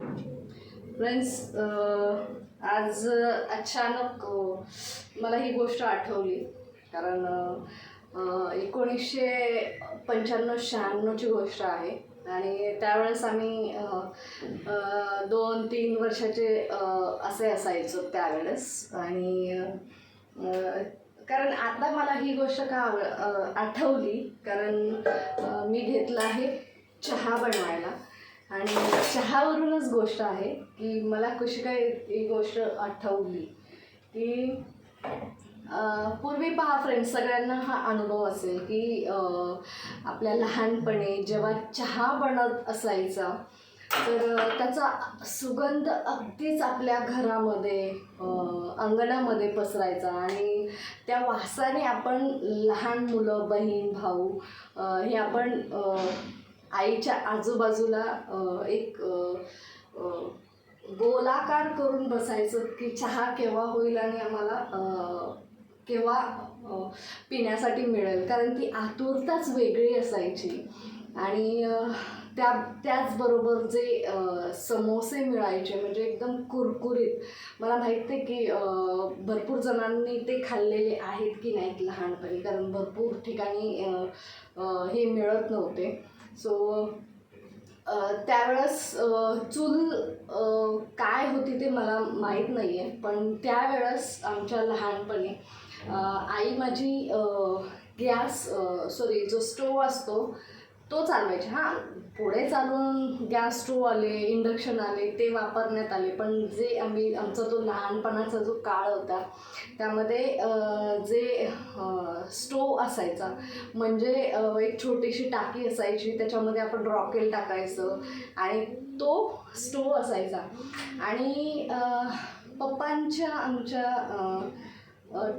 Friends आज अचानक मला ही गोष्ट आठवली. कारण एकोणीसशे पंच्याण्णव शहाण्णवची गोष्ट आहे. आणि त्यावेळेस आम्ही दोन तीन वर्षाचे असे असायचो त्यावेळेस. आणि कारण आता मला ही गोष्ट का आव आठवली? कारण मी घेतला आहे चहा बनवायला. आणि चहावरूनच गोष्ट आहे की मला कशी काय ही गोष्ट आठवली की पूर्वी पहा फ्रेंड्स सगळ्यांना हा अनुभव असेल की आपल्या लहानपणी जेव्हा चहा बनत असायचा तर त्याचा सुगंध अगदीच आपल्या घरामध्ये अंगणामध्ये पसरायचा आणि त्या वासाने आपण लहान मुलं बहीण भाऊ हे आपण आईच्या आजूबाजूला एक गोलाकार करून बसायचं की चहा केव्हा होईल आणि आम्हाला केव्हा पिण्यासाठी मिळेल. कारण ती आतुरताच वेगळी असायची. आणि त्या त्याचबरोबर जे समोसे मिळायचे म्हणजे एकदम कुरकुरीत. मला माहीत आहे की भरपूर जणांनी ते खाल्लेले आहेत की नाहीत लहानपणी. कारण भरपूर ठिकाणी हे मिळत नव्हते. सो त्यावेळेस चूल काय होती ते मला माहीत नाही आहे पण त्यावेळेस आमच्या लहानपणी आई माझी गॅस सॉरी जो स्टोव असतो तो चालवायचे. हां पुढे चालून गॅस स्टोव आले इंडक्शन आले ते वापरण्यात आले. पण जे आम्ही आमचा तो लहानपणाचा जो काळ होता त्यामध्ये जे स्टोव असायचा म्हणजे एक छोटीशी टाकी असायची त्याच्यामध्ये आपण रॉकेल टाकायचं आणि तो स्टोव असायचा. आणि पप्पांच्या आमच्या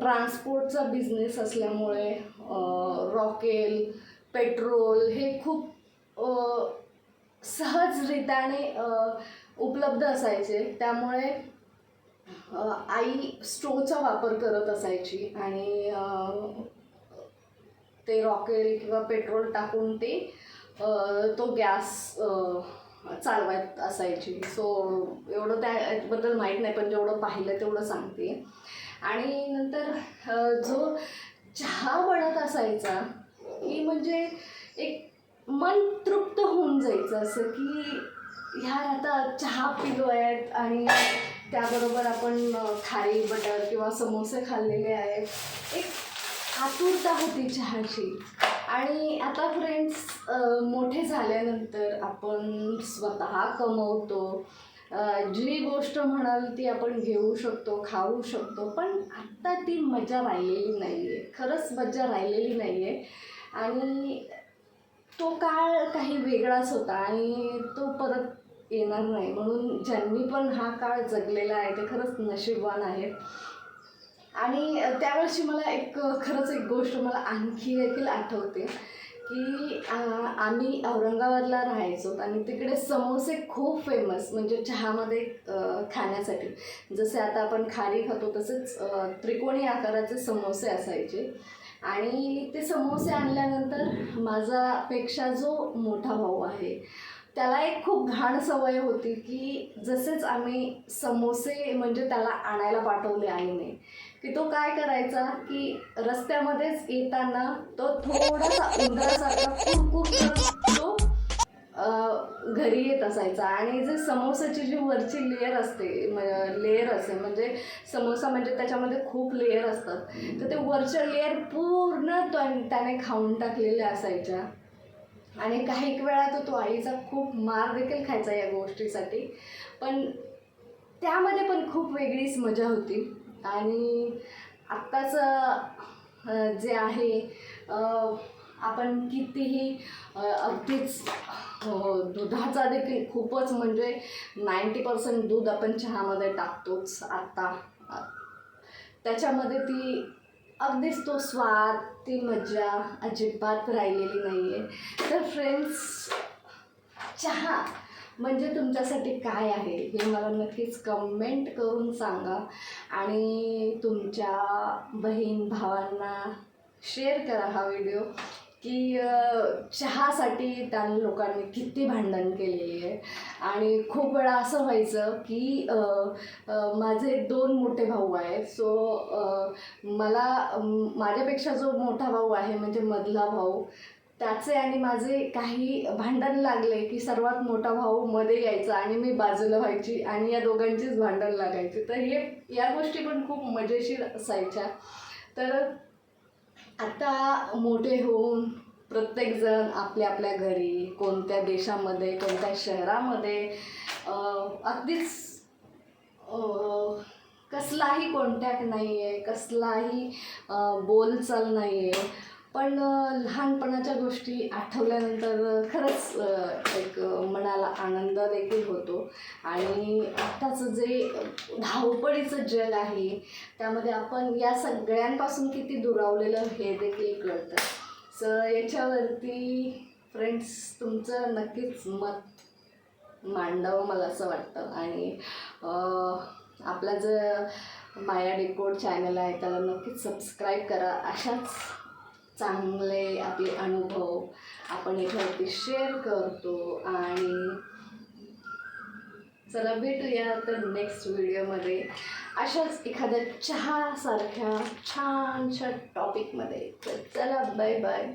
ट्रान्सपोर्टचा बिझनेस असल्यामुळे रॉकेल पेट्रोल हे खूप सहजरित्याने उपलब्ध असायचे. त्यामुळे आई स्ट्रोचा वापर करत असायची आणि ते रॉकेल किंवा पेट्रोल टाकून ते तो गॅस चालवायत चालवत असायची. सो एवढं त्याबद्दल माहीत नाही पण जेवढं पाहिलं तेवढं सांगते. आणि नंतर जो चहा बनत असायचा की म्हणजे एक मन तृप्त होऊन जायचं असं की ह्या आता चहा पिलो आहेत आणि त्याबरोबर आपण खारी बटर किंवा समोसे खाल्लेले आहेत. एक आतुरता होती चहाची. आणि आता फ्रेंड्स मोठे झाल्यानंतर आपण स्वतः कमवतो. जी गोष्ट म्हणाल ती आपण घेऊ शकतो खाऊ शकतो पण आत्ता ती मजा राहिलेली नाही आहे खरंच मजा राहिलेली नाही आहे आणि तो काळ काही वेगळाच होता आणि तो परत येणार नाही. म्हणून ज्यांनी पण हा काळ जगलेला आहे ते खरंच नशीबवान आहेत. आणि त्यावेळेची मला एक खरंच एक गोष्ट मला आणखी देखील आठवते की आम्ही औरंगाबादला राहायचो आणि तिकडे समोसे खूप फेमस म्हणजे चहामध्ये खाण्यासाठी. जसे आता आपण खारी खातो तसेच त्रिकोणी आकाराचे समोसे असायचे. आणि ते समोसे आणल्यानंतर माझापेक्षा जो मोठा भाऊ आहे त्याला एक खूप घाण सवय होती की जसेच आम्ही समोसे म्हणजे त्याला आणायला पाठवले आईने की तो काय करायचा की रस्त्यामध्येच येताना तो थोडासा उंदरासारखा कुरकुर घरी येत असायचा. आणि जे समोसाची जी वरची लेअर असते लेअर असते म्हणजे समोसा म्हणजे त्याच्यामध्ये खूप लेअर असतात. तर ते वरच्या लेअर पूर्ण त्याने खाऊन टाकलेल्या असायच्या. आणि काही वेळा तो तो आईचा खूप मार देखील खायचा या गोष्टीसाठी. पण त्यामध्ये पण खूप वेगळीच मजा होती. आणि आत्ताचं जे आहे आपण कितीही अगदीच हो, हो, दुधाचा देखील खूपच म्हणजे नाईंटी पर्सेंट दूध आपण चहामध्ये टाकतोच आत्ता त्याच्यामध्ये ती अगदीच तो स्वाद ती मजा अजिबात राहिलेली नाही आहे तर फ्रेंड्स चहा म्हणजे तुमच्यासाठी काय आहे? हे मला नक्कीच कमेंट करून सांगा. आणि तुमच्या बहीण भावांना शेअर करा हा व्हिडिओ की चहासाठी त्या लोकांनी किती भांडण केलेली आहे. आणि खूप वेळा असं व्हायचं की माझे दोन मोठे भाऊ आहेत. सो मला माझ्यापेक्षा जो मोठा भाऊ आहे म्हणजे मधला भाऊ त्याचे आणि माझे काही भांडण लागले की सर्वात मोठा भाऊ मध्ये यायचा आणि मी बाजूला व्हायची आणि या दोघांचीच भांडण लागायची. तर हे या गोष्टी पण खूप मजेशीर असायच्या. तर आता मोठे होऊन प्रत्येकजण आपल्या आपल्या घरी कोणत्या देशामध्ये कोणत्या शहरामध्ये अगदीच कसलाही कॉन्टॅक्ट नाही आहे कसलाही बोलचाल नाही आहे पण लहानपणाच्या गोष्टी आठवल्यानंतर खरंच एक मनाला आनंद देखील होतो. आणि आत्ताचं जे धावपळीचं जग आहे त्यामध्ये आपण या सगळ्यांपासून किती दुरावलेलं हे देखील कळतं. सो याच्यावरती फ्रेंड्स तुमचं नक्कीच मत मांडावं मला असं वाटतं. आणि आपला जर माया डेकोड चॅनल आहे त्याला नक्कीच सबस्क्राईब करा. अशाच चांगले आपले अनुभव आपण याच्यावरती शेअर करतो आणि चला भेटूया तर नेक्स्ट व्हिडिओमध्ये अशाच एखाद्या चहासारख्या छानशा टॉपिकमध्ये तर चला बाय बाय